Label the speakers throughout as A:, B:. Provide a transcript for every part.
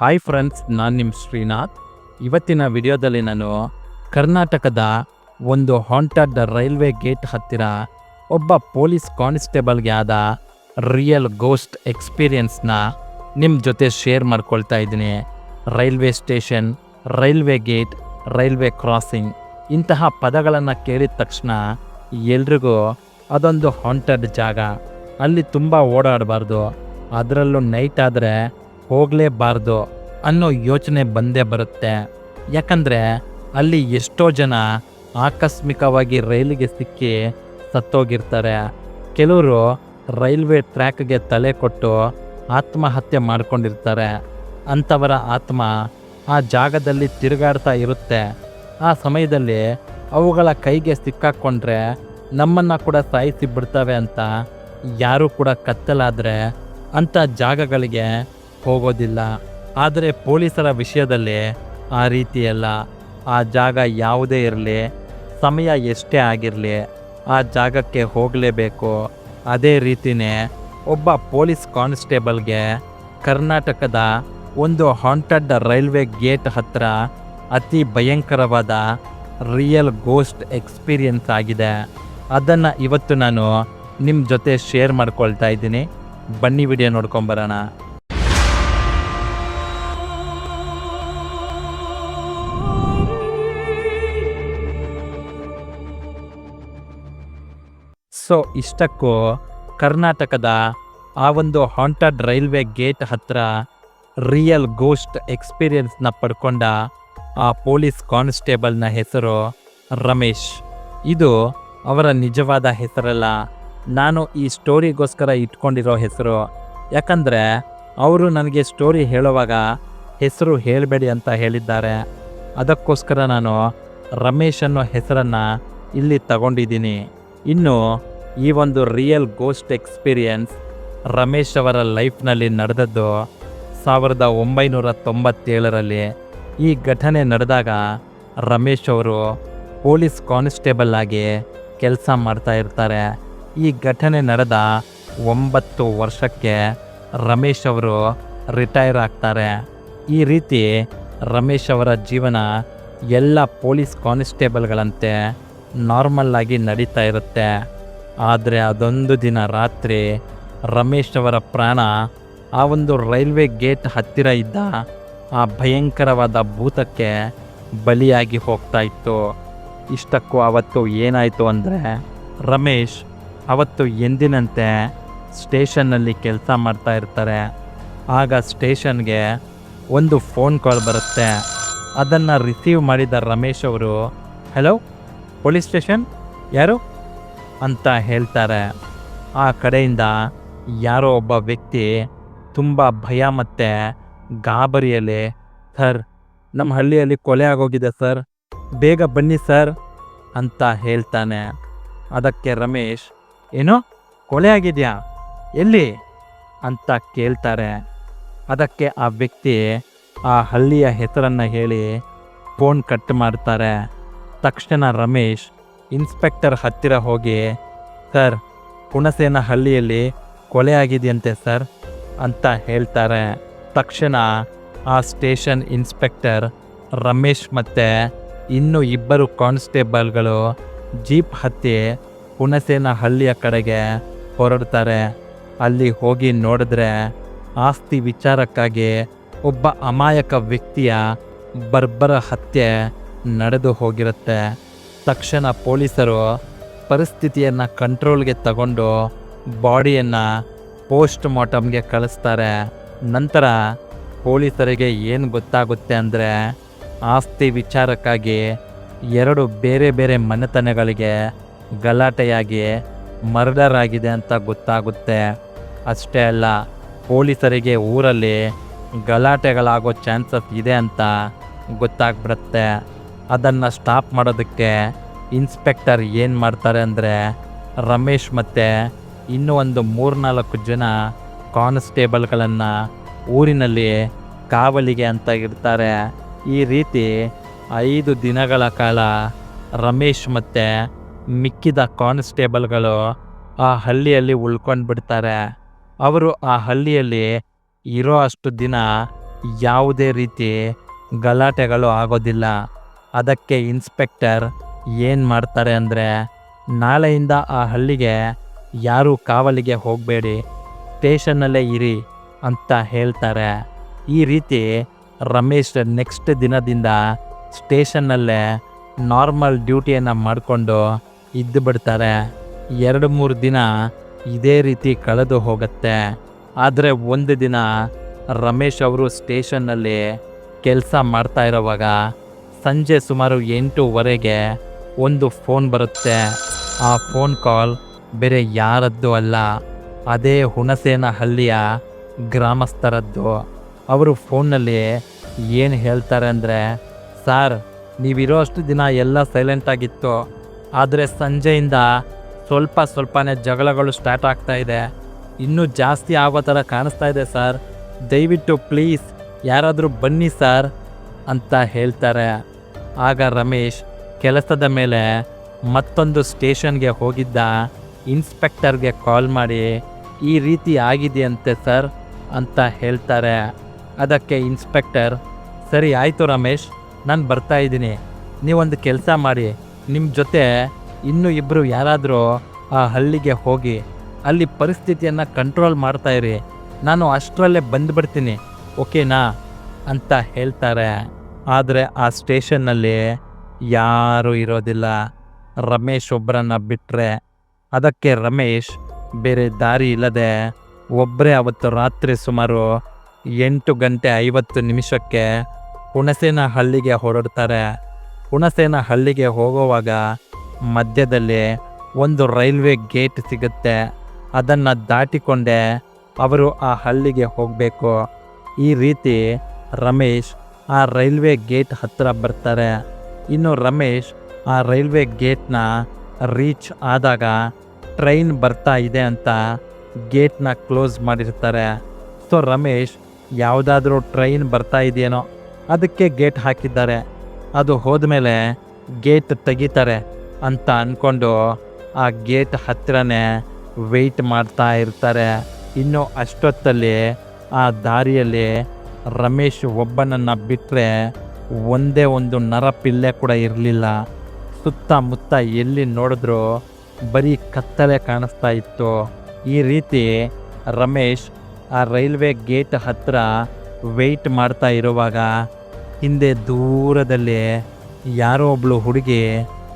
A: Hi friends ನಾನು ನಿಮ್ಮ ಶ್ರೀನಾಥ್. ಇವತ್ತಿನ ವಿಡಿಯೋದಲ್ಲಿ ನಾನು ಕರ್ನಾಟಕದ ಒಂದು ಹಾಂಟೆಡ್ ರೈಲ್ವೆ ಗೇಟ್ ಹತ್ತಿರ ಒಬ್ಬ ಪೊಲೀಸ್ ಕಾನ್ಸ್ಟೇಬಲ್ಗೆ ಆದ ರಿಯಲ್ ಗೋಸ್ಟ್ ಎಕ್ಸ್ಪೀರಿಯನ್ಸ್ನ ನಿಮ್ಮ ಜೊತೆ ಶೇರ್ ಮಾಡ್ಕೊಳ್ತಾ ಇದ್ದೀನಿ. Railway station railway gate railway crossing ಇಂತಹ ಪದಗಳನ್ನು ಕೇಳಿದ ತಕ್ಷಣ ಎಲ್ರಿಗೂ ಅದೊಂದು ಹಾಂಟೆಡ್ ಜಾಗ. ಅಲ್ಲಿ ತುಂಬ ಓಡಾಡಬಾರ್ದು. ಅದರಲ್ಲೂ ನೈಟ್ ಆದರೆ ಹೋಗಲೇಬಾರ್ದು ಅನ್ನೋ ಯೋಚನೆ ಬಂದೇ ಬರುತ್ತೆ. ಯಾಕಂದರೆ ಅಲ್ಲಿ ಎಷ್ಟೋ ಜನ ಆಕಸ್ಮಿಕವಾಗಿ ರೈಲಿಗೆ ಸಿಕ್ಕಿ ಸತ್ತೋಗಿರ್ತಾರೆ. ಕೆಲವರು ರೈಲ್ವೆ ಟ್ರ್ಯಾಕ್ಗೆ ತಲೆ ಕೊಟ್ಟು ಆತ್ಮಹತ್ಯೆ ಮಾಡ್ಕೊಂಡಿರ್ತಾರೆ. ಅಂಥವರ ಆತ್ಮ ಆ ಜಾಗದಲ್ಲಿ ತಿರುಗಾಡ್ತಾ ಇರುತ್ತೆ. ಆ ಸಮಯದಲ್ಲಿ ಅವುಗಳ ಕೈಗೆ ಸಿಕ್ಕಾಕ್ಕೊಂಡ್ರೆ ನಮ್ಮನ್ನು ಕೂಡ ಸಾಯಿಸಿ ಬಿಡ್ತವೆ ಅಂತ ಯಾರೂ ಕೂಡ ಕತ್ತಲಾದರೆ ಅಂಥ ಜಾಗಗಳಿಗೆ ಹೋಗೋದಿಲ್ಲ. ಆದರೆ ಪೊಲೀಸರ ವಿಷಯದಲ್ಲಿ ಆ ರೀತಿಯಲ್ಲ ಆ ಜಾಗ ಯಾವುದೇ ಇರಲಿ, ಸಮಯ ಎಷ್ಟೇ ಆಗಿರಲಿ, ಆ ಜಾಗಕ್ಕೆ ಹೋಗಲೇಬೇಕು. ಅದೇ ರೀತಿಯೇ ಒಬ್ಬ ಪೊಲೀಸ್ ಕಾನ್ಸ್ಟೇಬಲ್ಗೆ ಕರ್ನಾಟಕದ ಒಂದು ಹಾಂಟೆಡ್ ರೈಲ್ವೆ ಗೇಟ್ ಹತ್ರ ಅತಿ ಭಯಂಕರವಾದ ರಿಯಲ್ ಗೋಸ್ಟ್ ಎಕ್ಸ್ಪೀರಿಯನ್ಸ್ ಆಗಿದೆ. ಅದನ್ನು ಇವತ್ತು ನಾನು ನಿಮ್ಮ ಜೊತೆ ಶೇರ್ ಮಾಡ್ಕೊಳ್ತಾ ಇದ್ದೀನಿ. ಬನ್ನಿ ವಿಡಿಯೋ ನೋಡ್ಕೊಂಬರೋಣ. ಸೊ ಇಷ್ಟಕ್ಕೂ ಕರ್ನಾಟಕದ ಆ ಒಂದು ಹಾಂಟೆಡ್ ರೈಲ್ವೆ ಗೇಟ್ ಹತ್ರ ರಿಯಲ್ ಗೋಸ್ಟ್ ಎಕ್ಸ್ಪೀರಿಯನ್ಸ್ನ ಪಡ್ಕೊಂಡ ಆ ಪೊಲೀಸ್ ಕಾನ್ಸ್ಟೇಬಲ್ನ ಹೆಸರು ರಮೇಶ್. ಇದು ಅವರ ನಿಜವಾದ ಹೆಸರಲ್ಲ. ನಾನು ಈ ಸ್ಟೋರಿಗೋಸ್ಕರ ಇಟ್ಕೊಂಡಿರೋ ಹೆಸರು. ಯಾಕಂದರೆ ಅವರು ನನಗೆ ಸ್ಟೋರಿ ಹೇಳುವಾಗ ಹೆಸರು ಹೇಳಬೇಡಿ ಅಂತ ಹೇಳಿದ್ದಾರೆ. ಅದಕ್ಕೋಸ್ಕರ ನಾನು ರಮೇಶ್ ಅನ್ನೋ ಹೆಸರನ್ನು ಇಲ್ಲಿ ತಗೊಂಡಿದ್ದೀನಿ. ಇನ್ನು ಈ ಒಂದು ರಿಯಲ್ ಗೋಸ್ಟ್ ಎಕ್ಸ್ಪೀರಿಯನ್ಸ್ ರಮೇಶ್ ಅವರ ಲೈಫ್ನಲ್ಲಿ ನಡೆದದ್ದು ಸಾವಿರದ ಒಂಬೈನೂರ ತೊಂಬತ್ತೇಳರಲ್ಲಿ. ಈ ಘಟನೆ ನಡೆದಾಗ ರಮೇಶ್ ಅವರು ಪೊಲೀಸ್ ಕಾನ್ಸ್ಟೇಬಲ್ ಆಗಿ ಕೆಲಸ ಮಾಡ್ತಾ ಇರ್ತಾರೆ. ಈ ಘಟನೆ ನಡೆದ ಒಂಬತ್ತು ವರ್ಷಕ್ಕೆ ರಮೇಶ್ ಅವರು ರಿಟೈರ್ ಆಗ್ತಾರೆ. ಈ ರೀತಿ ರಮೇಶ್ ಅವರ ಜೀವನ ಎಲ್ಲ ಪೊಲೀಸ್ ಕಾನ್ಸ್ಟೇಬಲ್ಗಳಂತೆ ನಾರ್ಮಲ್ ಆಗಿ ನಡೀತಾ ಇರುತ್ತೆ. ಆದರೆ ಅದೊಂದು ದಿನ ರಾತ್ರಿ ರಮೇಶ್ ಅವರ ಪ್ರಾಣ ಆ ಒಂದು ರೈಲ್ವೆ ಗೇಟ್ ಹತ್ತಿರ ಇದ್ದ ಆ ಭಯಂಕರವಾದ ಭೂತಕ್ಕೆ ಬಲಿಯಾಗಿ ಹೋಗ್ತಾ ಇತ್ತು. ಇಷ್ಟಕ್ಕೂ ಅವತ್ತು ಏನಾಯಿತು ಅಂದರೆ ರಮೇಶ್ ಅವತ್ತು ಎಂದಿನಂತೆ ಸ್ಟೇಷನ್ನಲ್ಲಿ ಕೆಲಸ ಮಾಡ್ತಾ ಇರ್ತಾರೆ. ಆಗ ಸ್ಟೇಷನ್ಗೆ ಒಂದು ಫೋನ್ ಕಾಲ್ ಬರುತ್ತೆ. ಅದನ್ನು ರಿಸೀವ್ ಮಾಡಿದ ರಮೇಶ್ ಅವರು, ಹಲೋ, ಪೊಲೀಸ್ ಸ್ಟೇಷನ್? ಯಾರು? ಅಂತ ಹೇಳ್ತಾರೆ. ಆ ಕಡೆಯಿಂದ ಯಾರೋ ಒಬ್ಬ ವ್ಯಕ್ತಿ ತುಂಬ ಭಯ ಮತ್ತು ಗಾಬರಿಯಲ್ಲಿ, ಸರ್, ನಮ್ಮ ಹಳ್ಳಿಯಲ್ಲಿ ಕೊಲೆ ಆಗೋಗಿದೆ ಸರ್, ಬೇಗ ಬನ್ನಿ ಸರ್ ಅಂತ ಹೇಳ್ತಾನೆ. ಅದಕ್ಕೆ ರಮೇಶ್, ಏನೋ, ಕೊಲೆ ಆಗಿದೆಯಾ? ಎಲ್ಲಿ? ಅಂತ ಕೇಳ್ತಾರೆ. ಅದಕ್ಕೆ ಆ ವ್ಯಕ್ತಿ ಆ ಹಳ್ಳಿಯ ಹೆಸರನ್ನು ಹೇಳಿ ಫೋನ್ ಕಟ್ ಮಾಡ್ತಾರೆ. ತಕ್ಷಣ ರಮೇಶ್ ಇನ್ಸ್ಪೆಕ್ಟರ್ ಹತ್ತಿರ ಹೋಗಿ, ಸರ್, ಹುಣಸೇನ ಹಳ್ಳಿಯಲ್ಲಿ ಕೊಲೆ ಆಗಿದೆಯಂತೆ ಸರ್ ಅಂತ ಹೇಳ್ತಾರೆ. ತಕ್ಷಣ ಆ ಸ್ಟೇಷನ್ ಇನ್ಸ್ಪೆಕ್ಟರ್ ರಮೇಶ್ ಮತ್ತು ಇನ್ನು ಇಬ್ಬರು ಕಾನ್ಸ್ಟೇಬಲ್ಗಳು ಜೀಪ್ ಹತ್ತಿ ಹುಣಸೇನ ಹಳ್ಳಿಯ ಕಡೆಗೆ ಹೊರಡ್ತಾರೆ. ಅಲ್ಲಿ ಹೋಗಿ ನೋಡಿದ್ರೆ ಆಸ್ತಿ ವಿಚಾರಕ್ಕಾಗಿ ಒಬ್ಬ ಅಮಾಯಕ ವ್ಯಕ್ತಿಯ ಬರ್ಬರ ಹತ್ಯೆ ನಡೆದು ಹೋಗಿರುತ್ತೆ. ತಕ್ಷಣ ಪೊಲೀಸರು ಪರಿಸ್ಥಿತಿಯನ್ನು ಕಂಟ್ರೋಲ್ಗೆ ತಗೊಂಡು ಬಾಡಿಯನ್ನು ಪೋಸ್ಟ್ ಮಾರ್ಟಮ್ಗೆ ಕಳಿಸ್ತಾರೆ. ನಂತರ ಪೊಲೀಸರಿಗೆ ಏನು ಗೊತ್ತಾಗುತ್ತೆ ಅಂದರೆ ಆಸ್ತಿ ವಿಚಾರಕ್ಕಾಗಿ ಎರಡು ಬೇರೆ ಬೇರೆ ಮನೆತನಗಳಿಗೆ ಗಲಾಟೆಯಾಗಿ ಮರ್ಡರ್ ಆಗಿದೆ ಅಂತ ಗೊತ್ತಾಗುತ್ತೆ. ಅಷ್ಟೇ ಅಲ್ಲ, ಪೊಲೀಸರಿಗೆ ಊರಲ್ಲಿ ಗಲಾಟೆಗಳಾಗೋ ಚಾನ್ಸಸ್ ಇದೆ ಅಂತ ಗೊತ್ತಾಗ್ಬಿಡುತ್ತೆ. ಅದನ್ನು ಸ್ಟಾಪ್ ಮಾಡೋದಕ್ಕೆ ಇನ್ಸ್ಪೆಕ್ಟರ್ ಏನು ಮಾಡ್ತಾರೆ ಅಂದರೆ ರಮೇಶ್ ಮತ್ತು ಇನ್ನೂ ಒಂದು ಮೂರ್ನಾಲ್ಕು ಜನ ಕಾನ್ಸ್ಟೇಬಲ್ಗಳನ್ನು ಊರಿನಲ್ಲಿ ಕಾವಲಿಗೆ ಅಂತ ಇರ್ತಾರೆ ಈ ರೀತಿ ಐದು ದಿನಗಳ ಕಾಲ ರಮೇಶ್ ಮತ್ತು ಮಿಕ್ಕಿದ ಕಾನ್ಸ್ಟೇಬಲ್ಗಳು ಆ ಹಳ್ಳಿಯಲ್ಲಿ ಉಳ್ಕೊಂಡು ಬಿಡ್ತಾರೆ. ಅವರು ಆ ಹಳ್ಳಿಯಲ್ಲಿ ಇರೋ ಅಷ್ಟು ದಿನ ಯಾವುದೇ ರೀತಿ ಗಲಾಟೆಗಳು ಆಗೋದಿಲ್ಲ. ಅದಕ್ಕೆ ಇನ್ಸ್ಪೆಕ್ಟರ್ ಏನು ಮಾಡ್ತಾರೆ ಅಂದರೆ, ನಾಳೆಯಿಂದ ಆ ಹಳ್ಳಿಗೆ ಯಾರೂ ಕಾವಲಿಗೆ ಹೋಗಬೇಡಿ, ಸ್ಟೇಷನ್ನಲ್ಲೇ ಇರಿ ಅಂತ ಹೇಳ್ತಾರೆ. ಈ ರೀತಿ ರಮೇಶ್ ನೆಕ್ಸ್ಟ್ ದಿನದಿಂದ ಸ್ಟೇಷನ್ನಲ್ಲೇ ನಾರ್ಮಲ್ ಡ್ಯೂಟಿಯನ್ನು ಮಾಡಿಕೊಂಡು ಇದ್ದು ಬಿಡ್ತಾರೆ. ಎರಡು ಮೂರು ದಿನ ಇದೇ ರೀತಿ ಕಳೆದು ಹೋಗುತ್ತೆ. ಆದರೆ ಒಂದು ದಿನ ರಮೇಶ್ ಅವರು ಸ್ಟೇಷನ್ನಲ್ಲಿ ಕೆಲಸ ಮಾಡ್ತಾ ಇರೋವಾಗ ಸಂಜೆ ಸುಮಾರು ಎಂಟೂವರೆಗೆ ಒಂದು ಫೋನ್ ಬರುತ್ತೆ. ಆ ಫೋನ್ ಕಾಲ್ ಬೇರೆ ಯಾರದ್ದು ಅಲ್ಲ. ಅದೇ ಹುಣಸೇನ ಹಳ್ಳಿಯ ಗ್ರಾಮಸ್ಥರದ್ದು. ಅವರು ಫೋನ್ನಲ್ಲಿ ಏನು ಹೇಳ್ತಾರೆ ಅಂದರೆ, ಸಾರ್, ನೀವಿರೋ ಅಷ್ಟು ದಿನ ಎಲ್ಲ ಸೈಲೆಂಟಾಗಿತ್ತು ಆದರೆ ಸಂಜೆಯಿಂದ ಸ್ವಲ್ಪ ಸ್ವಲ್ಪನೇ ಜಗಳಗಳು ಸ್ಟಾರ್ಟ್ ಆಗ್ತಾ ಇದೆ. ಇನ್ನೂ ಜಾಸ್ತಿ ಆಗೋ ಥರ ಕಾಣಿಸ್ತಾ ಇದೆ ಸರ್. ದಯವಿಟ್ಟು ಪ್ಲೀಸ್ ಯಾರಾದರೂ ಬನ್ನಿ ಸರ್, ಅಂತ ಹೇಳ್ತಾರೆ. ಆಗ ರಮೇಶ್ ಕೆಲಸದ ಮೇಲೆ ಮತ್ತೊಂದು ಸ್ಟೇಷನ್ಗೆ ಹೋಗಿದ್ದ ಇನ್ಸ್ಪೆಕ್ಟರ್ಗೆ ಕಾಲ್ ಮಾಡಿ, ಈ ರೀತಿ ಆಗಿದೆಯಂತೆ ಸರ್ ಅಂತ ಹೇಳ್ತಾರೆ. ಅದಕ್ಕೆ ಇನ್ಸ್ಪೆಕ್ಟರ್, ಸರಿ ಆಯಿತು ರಮೇಶ್, ನಾನು ಬರ್ತಾ ಇದ್ದೀನಿ. ನೀವೊಂದು ಕೆಲಸ ಮಾಡಿ. ನಿಮ್ಮ ಜೊತೆ ಇನ್ನೂ ಇಬ್ಬರು ಯಾರಾದರೂ ಆ ಹಳ್ಳಿಗೆ ಹೋಗಿ ಅಲ್ಲಿ ಪರಿಸ್ಥಿತಿಯನ್ನು ಕಂಟ್ರೋಲ್ ಮಾಡ್ತಾ ಇರಿ. ನಾನು ಅಷ್ಟರಲ್ಲೇ ಬಂದುಬಿಡ್ತೀನಿ. ಓಕೆನಾ? ಅಂತ ಹೇಳ್ತಾರೆ. ಆದರೆ ಆ ಸ್ಟೇಷನ್ನಲ್ಲಿ ಯಾರೂ ಇರೋದಿಲ್ಲ. ರಮೇಶ್ ಒಬ್ಬರನ್ನು ಬಿಟ್ಟರೆ ಅದಕ್ಕೆ ರಮೇಶ್ ಬೇರೆ ದಾರಿ ಇಲ್ಲದೆ ಒಬ್ಬರೇ ಅವತ್ತು ರಾತ್ರಿ ಸುಮಾರು ಎಂಟು ಗಂಟೆ ಐವತ್ತು ನಿಮಿಷಕ್ಕೆ ಹುಣಸೇನ ಹಳ್ಳಿಗೆ ಹೊರಡ್ತಾರೆ. ಹುಣಸೇನ ಹಳ್ಳಿಗೆ ಹೋಗುವಾಗ ಮಧ್ಯದಲ್ಲಿ ಒಂದು ರೈಲ್ವೆ ಗೇಟ್ ಸಿಗುತ್ತೆ. ಅದನ್ನು ದಾಟಿಕೊಂಡೆ ಅವರು ಆ ಹಳ್ಳಿಗೆ ಹೋಗಬೇಕು. ಈ ರೀತಿ ರಮೇಶ್ ಆ ರೈಲ್ವೆ ಗೇಟ್ ಹತ್ತಿರ ಬರ್ತಾರೆ. ಇನ್ನು ರಮೇಶ್ ಆ ರೈಲ್ವೆ ಗೇಟ್ನ ರೀಚ್ ಆದಾಗ ಟ್ರೈನ್ ಬರ್ತಾ ಇದೆ ಅಂತ ಗೇಟ್ನ ಕ್ಲೋಸ್ ಮಾಡಿರ್ತಾರೆ. ಸೊ ರಮೇಶ್, ಯಾವುದಾದ್ರೂ ಟ್ರೈನ್ ಬರ್ತಾ ಇದೆಯೇನೋ ಅದಕ್ಕೆ ಗೇಟ್ ಹಾಕಿದ್ದಾರೆ. ಅದು ಹೋದ್ಮೇಲೆ ಗೇಟ್ ತೆಗಿತಾರೆ ಅಂತ ಅಂದ್ಕೊಂಡು ಆ ಗೇಟ್ ಹತ್ತಿರನೇ ವೆಯ್ಟ್ ಮಾಡ್ತಾ ಇರ್ತಾರೆ. ಇನ್ನು ಅಷ್ಟೊತ್ತಲ್ಲಿ ಆ ದಾರಿಯಲ್ಲಿ ರಮೇಶ್ ಒಬ್ಬನನ್ನು ಬಿಟ್ಟರೆ ಒಂದೇ ಒಂದು ನರಪಿಲ್ಲೆ ಕೂಡ ಇರಲಿಲ್ಲ. ಸುತ್ತಮುತ್ತ ಎಲ್ಲಿ ನೋಡಿದ್ರು ಬರೀ ಕತ್ತಲೆ ಕಾಣಿಸ್ತಾ ಇತ್ತು. ಈ ರೀತಿ ರಮೇಶ್ ಆ ರೈಲ್ವೆ ಗೇಟ್ ಹತ್ತಿರ ವೆಯ್ಟ್ ಮಾಡ್ತಾ ಇರುವಾಗ ಹಿಂದೆ ದೂರದಲ್ಲಿ ಯಾರೋ ಒಬ್ಳು ಹುಡುಗಿ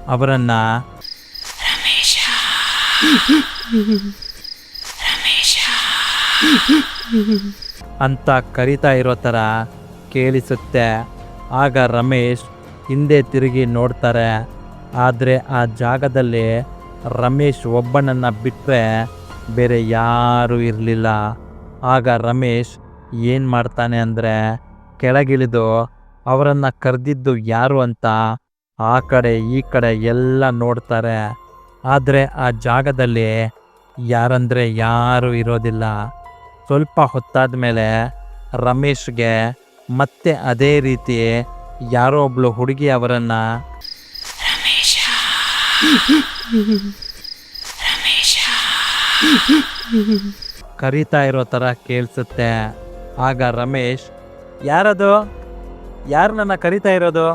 A: ಅವರನ್ನು ಅಂತ ಕರಿತಾ ಇರೋ ಥರ ಕೇಳಿಸುತ್ತೆ. ಆಗ ರಮೇಶ್ ಹಿಂದೆ ತಿರುಗಿ ನೋಡ್ತಾರೆ. ಆದರೆ ಆ ಜಾಗದಲ್ಲಿ ರಮೇಶ್ ಒಬ್ಬನನ್ನು ಬಿಟ್ಟರೆ ಬೇರೆ ಯಾರೂ ಇರಲಿಲ್ಲ. ಆಗ ರಮೇಶ್ ಏನು ಮಾಡ್ತಾನೆ ಅಂದರೆ ಕೆಳಗಿಳಿದು ಅವರನ್ನು ಕರೆದಿದ್ದು ಯಾರು ಅಂತ ಆ ಕಡೆ ಈ ಕಡೆ ಎಲ್ಲ ನೋಡ್ತಾರೆ. ಆದರೆ ಆ ಜಾಗದಲ್ಲಿ ಯಾರಂದರೆ ಯಾರೂ ಇರೋದಿಲ್ಲ. ಸ್ವಲ್ಪ ಹೊತ್ತಾದ ಮೇಲೆ ರಮೇಶ್ಗೆ ಮತ್ತೆ ಅದೇ ರೀತಿ ಯಾರೋ ಒಬ್ಳು ಹುಡುಗಿ ಅವರನ್ನು ಕರೀತಾ ಇರೋ ಥರ ಕೇಳಿಸುತ್ತೆ. ಆಗ ರಮೇಶ್ ಯಾರದು? ಯಾರು ನನ್ನ ಕರಿತಾ ಇರೋದು?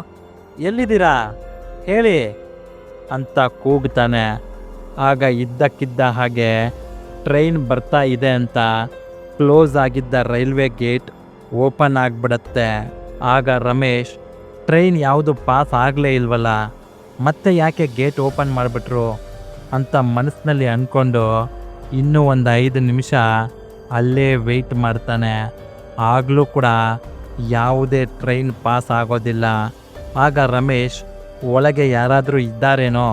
A: ಎಲ್ಲಿದ್ದೀರಾ? ಹೇಳಿ ಅಂತ ಕೂಗ್ತಾನೆ. ಆಗ ಇದ್ದಕ್ಕಿದ್ದ ಹಾಗೆ ಟ್ರೈನ್ ಬರ್ತಾ ಇದೆ ಅಂತ ಕ್ಲೋಸ್ ಆಗಿದ್ದ ರೈಲ್ವೆ ಗೇಟ್ ಓಪನ್ ಆಗಿಬಿಡತ್ತೆ. ಆಗ ರಮೇಶ್, ಟ್ರೈನ್ ಯಾವುದು ಪಾಸ್ ಆಗಲೇ ಇಲ್ವಲ್ಲ ಮತ್ತೆ ಯಾಕೆ ಗೇಟ್ ಓಪನ್ ಮಾಡಿಬಿಟ್ರು? ಅಂತ ಮನಸ್ಸಿನಲ್ಲಿ ಅಂದ್ಕೊಂಡು ಇನ್ನೂ ಒಂದು ಐದು ನಿಮಿಷ ಅಲ್ಲೇ ವೆಯ್ಟ್ ಮಾಡ್ತಾನೆ. ಆಗಲೂ ಕೂಡ ಯಾವುದೇ ಟ್ರೈನ್ ಪಾಸ್ ಆಗೋದಿಲ್ಲ. ಆಗ ರಮೇಶ್, ಒಳಗೆ ಯಾರಾದರೂ ಇದ್ದಾರೇನೋ,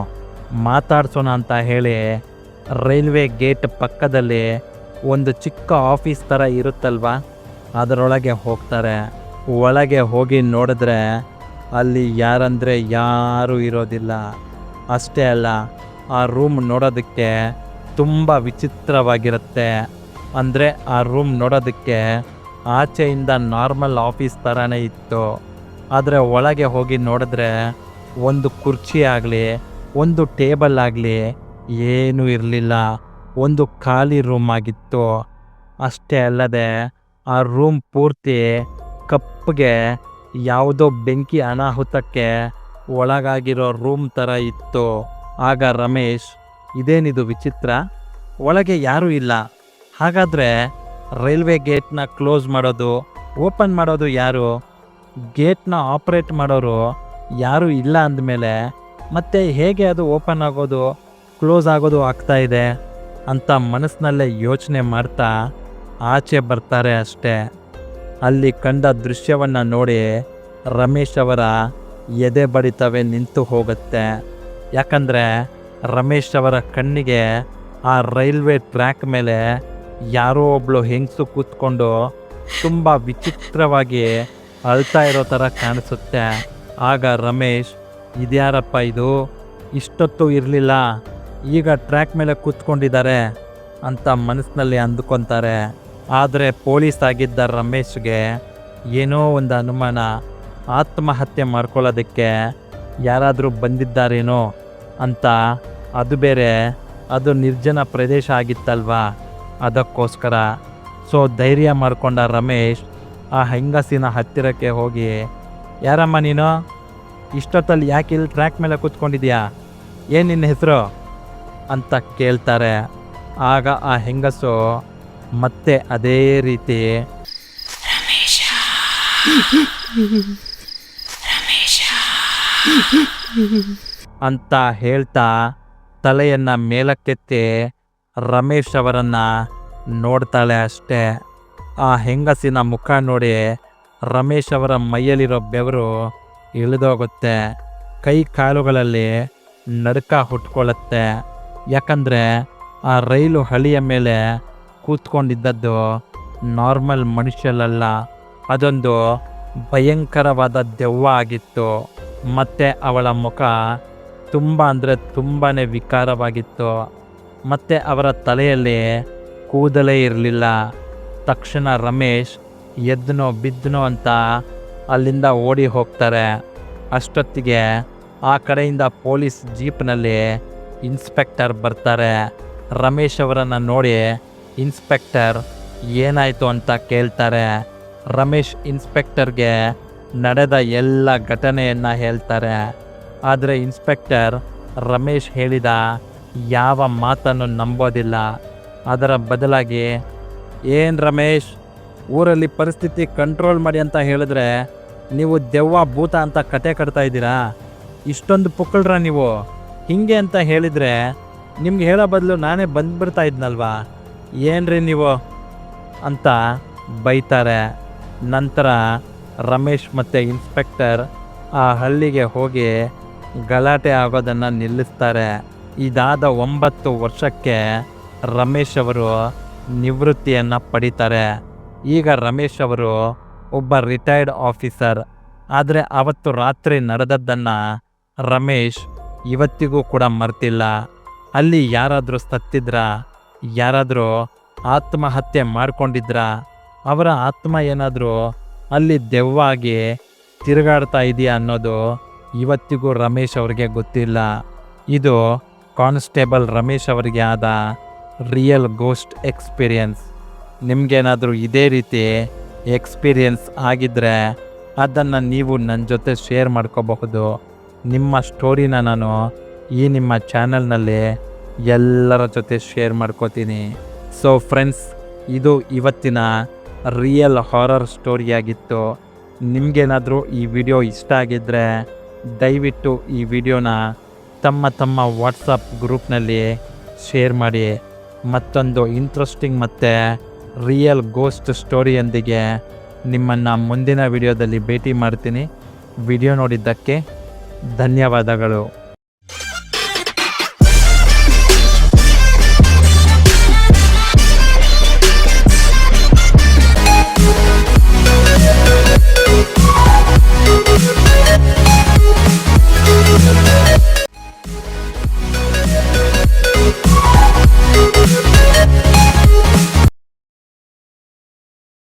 A: ಮಾತಾಡ್ಸೋಣ ಅಂತ ಹೇಳಿ ರೈಲ್ವೆ ಗೇಟ್ ಪಕ್ಕದಲ್ಲಿ ಒಂದು ಚಿಕ್ಕ ಆಫೀಸ್ ಥರ ಇರುತ್ತಲ್ವಾ? ಅದರೊಳಗೆ ಹೋಗ್ತಾರೆ. ಒಳಗೆ ಹೋಗಿ ನೋಡಿದ್ರೆ ಅಲ್ಲಿ ಯಾರಂದರೆ ಯಾರೂ ಇರೋದಿಲ್ಲ. ಅಷ್ಟೇ ಅಲ್ಲ, ಆ ರೂಮ್ ನೋಡೋದಕ್ಕೆ ತುಂಬ ವಿಚಿತ್ರವಾಗಿರುತ್ತೆ. ಅಂದರೆ ಆ ರೂಮ್ ನೋಡೋದಕ್ಕೆ ಆಚೆಯಿಂದ ನಾರ್ಮಲ್ ಆಫೀಸ್ ಥರನೇ ಇತ್ತು. ಆದರೆ ಒಳಗೆ ಹೋಗಿ ನೋಡಿದ್ರೆ ಒಂದು ಕುರ್ಚಿ ಆಗಲಿ, ಒಂದು ಟೇಬಲ್ ಆಗಲಿ ಏನೂ ಇರಲಿಲ್ಲ. ಒಂದು ಖಾಲಿ ರೂಮ್ ಆಗಿತ್ತು. ಅಷ್ಟೇ ಅಲ್ಲದೆ ಆ ರೂಮ್ ಪೂರ್ತಿ ಕಪ್ಪಗೆ ಯಾವುದೋ ಬೆಂಕಿ ಅನಾಹುತಕ್ಕೆ ಒಳಗಾಗಿರೋ ರೂಮ್ ಥರ ಇತ್ತು. ಆಗ ರಮೇಶ್, ಇದೇನಿದು ವಿಚಿತ್ರ? ಒಳಗೆ ಯಾರೂ ಇಲ್ಲ. ಹಾಗಾದರೆ ರೈಲ್ವೆ ಗೇಟ್ನ ಕ್ಲೋಸ್ ಮಾಡೋದು, ಓಪನ್ ಮಾಡೋದು ಯಾರು? ಗೇಟ್ನ ಆಪ್ರೇಟ್ ಮಾಡೋರು ಯಾರೂ ಇಲ್ಲ ಅಂದಮೇಲೆ ಮತ್ತೆ ಹೇಗೆ ಅದು ಓಪನ್ ಆಗೋದು, ಕ್ಲೋಸ್ ಆಗೋದು ಆಗ್ತಾ ಇದೆ? ಅಂತ ಮನಸ್ಸಿನಲ್ಲೇ ಯೋಚನೆ ಮಾಡ್ತಾ ಆಚೆ ಬರ್ತಾರೆ ಅಷ್ಟೇ. ಅಲ್ಲಿ ಕಂಡ ದೃಶ್ಯವನ್ನು ನೋಡಿ ರಮೇಶ್ ಅವರ ಎದೆ ಬಡಿತವೇ ನಿಂತು ಹೋಗುತ್ತೆ. ಯಾಕಂದರೆ ರಮೇಶ್ ಅವರ ಕಣ್ಣಿಗೆ ಆ ರೈಲ್ವೆ ಟ್ರ್ಯಾಕ್ ಮೇಲೆ ಯಾರೋ ಒಬ್ಳು ಹೆಂಗಸು ಕೂತ್ಕೊಂಡು ತುಂಬ ವಿಚಿತ್ರವಾಗಿ ಅಳ್ತಾ ಇರೋ ಥರ ಕಾಣಿಸುತ್ತೆ. ಆಗ ರಮೇಶ್, ಇದ್ಯಾರಪ್ಪ ಇದು? ಇಷ್ಟೊತ್ತು ಇರಲಿಲ್ಲ. ಈಗ ಟ್ರ್ಯಾಕ್ ಮೇಲೆ ಕೂತ್ಕೊಂಡಿದ್ದಾರೆ ಅಂತ ಮನಸ್ಸಿನಲ್ಲಿ ಅಂದುಕೊಂತಾರೆ. ಆದರೆ ಪೊಲೀಸ್ ಆಗಿದ್ದ ರಮೇಶ್ಗೆ ಏನೋ ಒಂದು ಅನುಮಾನ, ಆತ್ಮಹತ್ಯೆ ಮಾಡ್ಕೊಳ್ಳೋದಕ್ಕೆ ಯಾರಾದರೂ ಬಂದಿದ್ದಾರೇನೋ ಅಂತ ಅದು ಬೇರೆ, ಅದು ನಿರ್ಜನ ಪ್ರದೇಶ ಆಗಿತ್ತಲ್ವಾ? ಅದಕ್ಕೋಸ್ಕರ. ಸೊ, ಧೈರ್ಯ ಮಾಡಿಕೊಂಡ ರಮೇಶ್ ಆ ಹೆಂಗಸಿನ ಹತ್ತಿರಕ್ಕೆ ಹೋಗಿ, ಯಾರಮ್ಮ ನೀನು? ಇಷ್ಟೊತ್ತಲ್ಲಿ ಯಾಕೆ ಇಲ್ಲಿ ಟ್ರ್ಯಾಕ್ ಮೇಲೆ ಕೂತ್ಕೊಂಡಿದ್ಯಾ ಏನು ನಿನ್ನ ಹೆಸರು? ಅಂತ ಕೇಳ್ತಾರೆ. ಆಗ ಆ ಹೆಂಗಸು ಮತ್ತೆ ಅದೇ ರೀತಿ ಅಂತ ಹೇಳ್ತಾ ತಲೆಯನ್ನ ಮೇಲಕ್ಕೆತ್ತಿ ರಮೇಶ್ ಅವರನ್ನ ನೋಡ್ತಾಳೆ ಅಷ್ಟೇ. ಆ ಹೆಂಗಸಿನ ಮುಖ ನೋಡಿ ರಮೇಶ್ ಅವರ ಮೈಯಲ್ಲಿರೋ ಬೆವರು ಇಳಿದೋಗುತ್ತೆ. ಕೈ ಕಾಲುಗಳಲ್ಲಿ ನಡುಕ ಹುಟ್ಕೊಳ್ಳುತ್ತೆ. ಯಾಕಂದರೆ ಆ ರೈಲು ಹಳಿಯ ಮೇಲೆ ಕೂತ್ಕೊಂಡಿದ್ದದ್ದು ನಾರ್ಮಲ್ ಮನುಷ್ಯಲ್ಲ ಅದೊಂದು ಭಯಂಕರವಾದ ದೆವ್ವ ಆಗಿತ್ತು. ಮತ್ತು ಅವಳ ಮುಖ ತುಂಬ ಅಂದರೆ ತುಂಬಾ ವಿಕಾರವಾಗಿತ್ತು. ಮತ್ತು ಅವರ ತಲೆಯಲ್ಲಿ ಕೂದಲೇ ಇರಲಿಲ್ಲ. ತಕ್ಷಣ ರಮೇಶ್ ಎದ್ದನೋ ಬಿದ್ದನೋ ಅಂತ ಅಲ್ಲಿಂದ ಓಡಿ ಹೋಗ್ತಾರೆ. ಅಷ್ಟೊತ್ತಿಗೆ ಆ ಕಡೆಯಿಂದ ಪೊಲೀಸ್ ಜೀಪ್ನಲ್ಲಿ ಇನ್ಸ್ಪೆಕ್ಟರ್ ಬರ್ತಾರೆ. ರಮೇಶ್ ಅವರನ್ನು ನೋಡಿ ಇನ್ಸ್ಪೆಕ್ಟರ್ ಏನಾಯಿತು ಅಂತ ಕೇಳ್ತಾರೆ. ರಮೇಶ್ ಇನ್ಸ್ಪೆಕ್ಟರ್ಗೆ ನಡೆದ ಎಲ್ಲ ಘಟನೆಯನ್ನು ಹೇಳ್ತಾರೆ. ಆದರೆ ಇನ್ಸ್ಪೆಕ್ಟರ್ ರಮೇಶ್ ಹೇಳಿದ ಯಾವ ಮಾತನ್ನು ನಂಬೋದಿಲ್ಲ. ಅದರ ಬದಲಾಗಿ, ಏನು ರಮೇಶ್, ಊರಲ್ಲಿ ಪರಿಸ್ಥಿತಿ ಕಂಟ್ರೋಲ್ ಮಾಡಿ ಅಂತ ಹೇಳಿದ್ರೆ ನೀವು ದೆವ್ವ ಭೂತ ಅಂತ ಕತೆ ಕಟ್ತಾ ಇದ್ದೀರಾ? ಇಷ್ಟೊಂದು ಪುಕ್ಕಳ್ರ ನೀವು. ಹಿಂಗೆ ಅಂತ ಹೇಳಿದರೆ ನಿಮ್ಗೆ ಹೇಳೋ ಬದಲು ನಾನೇ ಬಂದ್ಬಿಡ್ತಾ ಇದ್ನಲ್ವಾ? ಏನ್ರಿ ನೀವು? ಅಂತ ಬೈತಾರೆ. ನಂತರ ರಮೇಶ್ ಮತ್ತು ಇನ್ಸ್ಪೆಕ್ಟರ್ ಆ ಹಳ್ಳಿಗೆ ಹೋಗಿ ಗಲಾಟೆ ಆಗೋದನ್ನು ನಿಲ್ಲಿಸ್ತಾರೆ. ಇದಾದ ಒಂಬತ್ತು ವರ್ಷಕ್ಕೆ ರಮೇಶ್ ಅವರು ನಿವೃತ್ತಿಯನ್ನು ಪಡಿತಾರೆ. ಈಗ ರಮೇಶ್ ಅವರು ಒಬ್ಬ ರಿಟೈರ್ಡ್ ಆಫೀಸರ್. ಆದರೆ ಅವತ್ತು ರಾತ್ರಿ ನಡೆದದ್ದನ್ನು ರಮೇಶ್ ಇವತ್ತಿಗೂ ಕೂಡ ಮರ್ತಿಲ್ಲ. ಅಲ್ಲಿ ಯಾರಾದರೂ ಸತ್ತಿದ್ರ? ಯಾರಾದರೂ ಆತ್ಮಹತ್ಯೆ ಮಾಡಿಕೊಂಡಿದ್ರ? ಅವರ ಆತ್ಮ ಏನಾದರೂ ಅಲ್ಲಿ ದೆವ್ವಾಗಿ ತಿರುಗಾಡ್ತಾ ಇದೆಯಾ ಅನ್ನೋದು ಇವತ್ತಿಗೂ ರಮೇಶ್ ಅವರಿಗೆ ಗೊತ್ತಿಲ್ಲ. ಇದು ಕಾನ್ಸ್ಟೇಬಲ್ ರಮೇಶ್ ಅವರಿಗೆ ಆದ ರಿಯಲ್ ಗೋಸ್ಟ್ ಎಕ್ಸ್ಪೀರಿಯನ್ಸ್. ನಿಮಗೇನಾದರೂ ಇದೇ ರೀತಿ ಎಕ್ಸ್ಪೀರಿಯನ್ಸ್ ಆಗಿದ್ದರೆ ಅದನ್ನು ನೀವು ನನ್ನ ಜೊತೆ ಶೇರ್ ಮಾಡ್ಕೋಬಹುದು. ನಿಮ್ಮ ಸ್ಟೋರಿನ ನಾನು ಈ ನಿಮ್ಮ ಚಾನಲ್ನಲ್ಲಿ ಎಲ್ಲರ ಜೊತೆ ಶೇರ್ ಮಾಡ್ಕೋತೀನಿ. ಸೊ ಫ್ರೆಂಡ್ಸ್ ಇದು ಇವತ್ತಿನ ರಿಯಲ್ ಹಾರರ್ ಸ್ಟೋರಿಯಾಗಿತ್ತು ನಿಮಗೇನಾದರೂ ಈ ವಿಡಿಯೋ ಇಷ್ಟ ಆಗಿದ್ದರೆ ದಯವಿಟ್ಟು ಈ ವಿಡಿಯೋನ ತಮ್ಮ ತಮ್ಮ ವಾಟ್ಸಪ್ ಗ್ರೂಪ್ನಲ್ಲಿ ಶೇರ್ ಮಾಡಿ. ಮತ್ತೊಂದು ಇಂಟ್ರೆಸ್ಟಿಂಗ್ ಮತ್ತು ರಿಯಲ್ ಗೋಸ್ಟ್ ಸ್ಟೋರಿಯೊಂದಿಗೆ ನಿಮ್ಮನ್ನು ಮುಂದಿನ ವಿಡಿಯೋದಲ್ಲಿ ಭೇಟಿ ಮಾಡ್ತೀನಿ. ವಿಡಿಯೋ ನೋಡಿದ್ದಕ್ಕೆ ಧನ್ಯವಾದಗಳು.